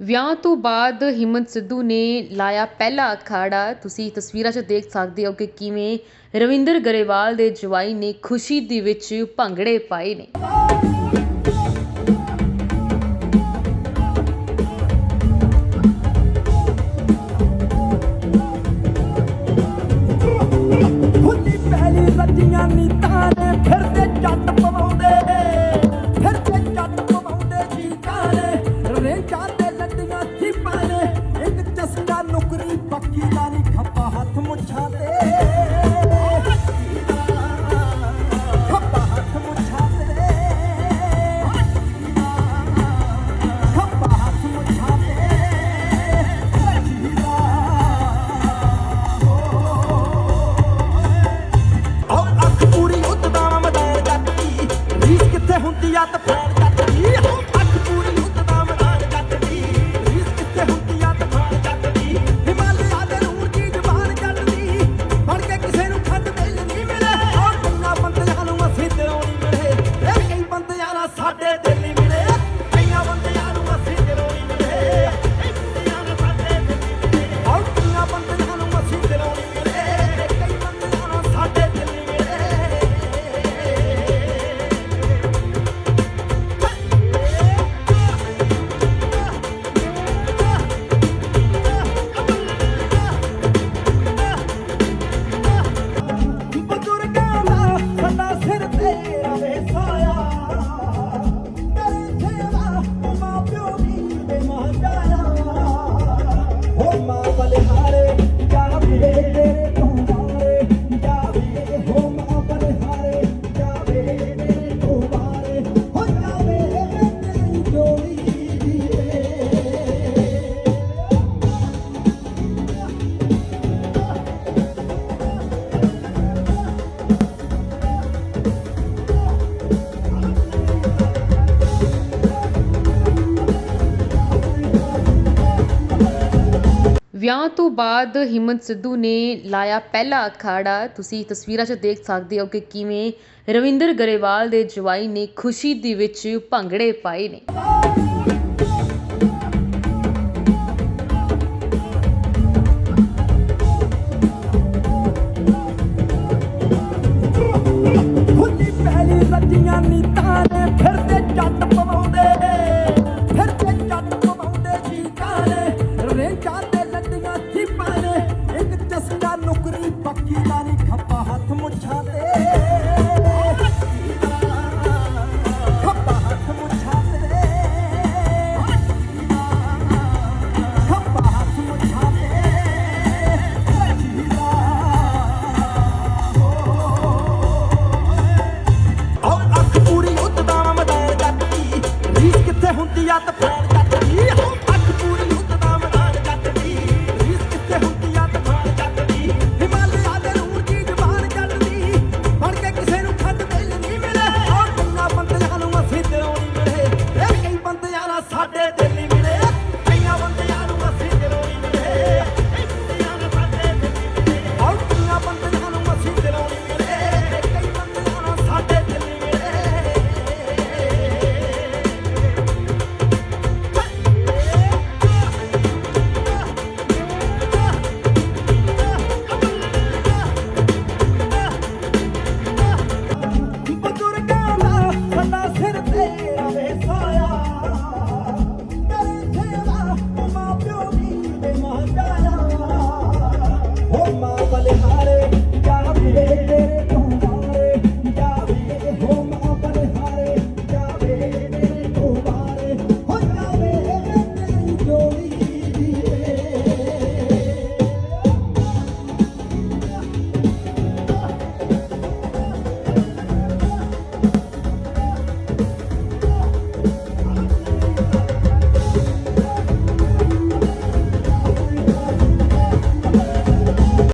ਵਿਆਹ ਤੋਂ ਬਾਅਦ ਹਿੰਮਤ ਸਿੱਧੂ ਨੇ ਲਾਇਆ ਪਹਿਲਾ ਅਖਾੜਾ। ਤੁਸੀਂ ਤਸਵੀਰਾਂ 'ਚ ਦੇਖ ਸਕਦੇ ਹੋ ਕਿ ਕਿਵੇਂ ਰਵਿੰਦਰ ਗਰੇਵਾਲ ਦੇ ਜਵਾਈ ਨੇ ਖੁਸ਼ੀ ਦੇ ਵਿੱਚ ਭੰਗੜੇ ਪਾਏ ਨੇ। ਵਿਆਹ ਤੋਂ ਬਾਅਦ ਹਿੰਮਤ ਸਿੱਧੂ ਨੇ ਲਾਇਆ ਪਹਿਲਾ ਅਖਾੜਾ। ਤੁਸੀਂ ਤਸਵੀਰਾਂ 'ਚ ਦੇਖ ਸਕਦੇ ਹੋ ਕਿ ਕਿਵੇਂ ਰਵਿੰਦਰ ਗਰੇਵਾਲ ਦੇ ਜਵਾਈ ਨੇ ਖੁਸ਼ੀ ਦੇ ਵਿੱਚ ਭੰਗੜੇ ਪਾਏ ਨੇ। ਨੀ ਤਾਰੇ ਫਿਰਦੇ ਜੱਟ